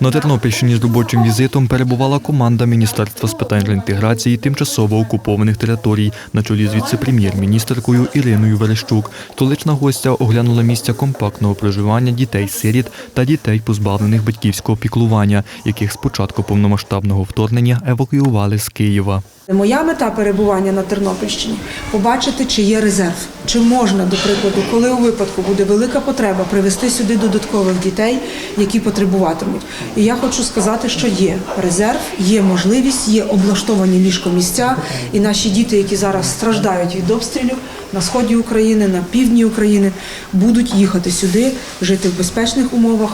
На Тернопільщині з робочим візитом перебувала команда Міністерства з питань реінтеграції тимчасово окупованих територій на чолі з віце-прем'єр-міністеркою Іриною Верещук. Столична гостя оглянула місця компактного проживання дітей-сиріт та дітей, позбавлених батьківського піклування, яких з початку повномасштабного вторгнення евакуювали з Києва. Моя мета перебування на Тернопільщині побачити, чи є резерв, чи можна, до прикладу, коли у випадку буде велика потреба привезти сюди додаткових дітей, які потребуватимуть. І я хочу сказати, що є резерв, є можливість, є облаштовані ліжкомісця, і наші діти, які зараз страждають від обстрілів на сході України, на півдні України, будуть їхати сюди, жити в безпечних умовах,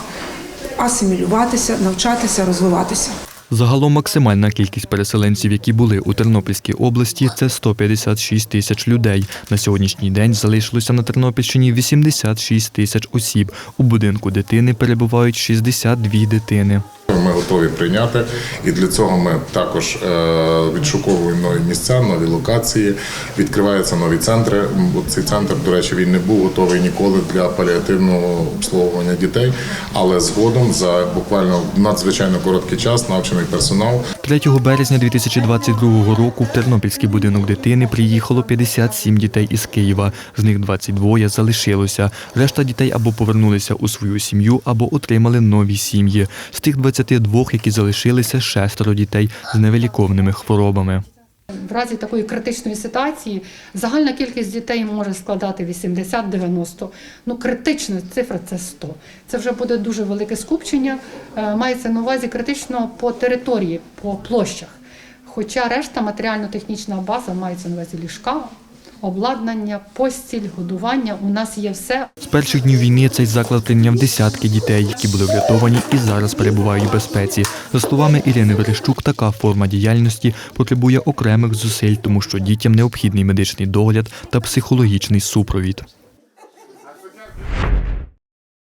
асимілюватися, навчатися, розвиватися. Загалом максимальна кількість переселенців, які були у Тернопільській області, це 156 тисяч людей. На сьогоднішній день залишилося на Тернопільщині 86 тисяч осіб. У будинку дитини перебувають 62 дитини. Ми готові прийняти, і для цього ми також е, відшуковуємо нові місця, нові локації. Відкриваються нові центри. Цей центр, до речі, він не був готовий ніколи для паліативного обслуговування дітей, але згодом за буквально надзвичайно короткий час навчений персонал 3 березня 2022 року в Тернопільський будинок дитини приїхало 57 дітей із Києва. З них 22 залишилося. Решта дітей або повернулися у свою сім'ю, або отримали нові сім'ї. З тих 22, які залишилися, шестеро дітей з невиліковними хворобами. В разі такої критичної ситуації загальна кількість дітей може складати 80-90. Ну, критична цифра це 100. Це вже буде дуже велике скупчення. Е, Мається на увазі критично по території, по площах. Хоча решта матеріально-технічна база мається на увазі ліжка, обладнання, постіль, годування. У нас є все. З перших днів війни цей заклад прийняв десятки дітей, які були врятовані і зараз перебувають в безпеці. За словами Ірини Верещук, така форма діяльності потребує окремих зусиль, тому що дітям необхідний медичний догляд та психологічний супровід.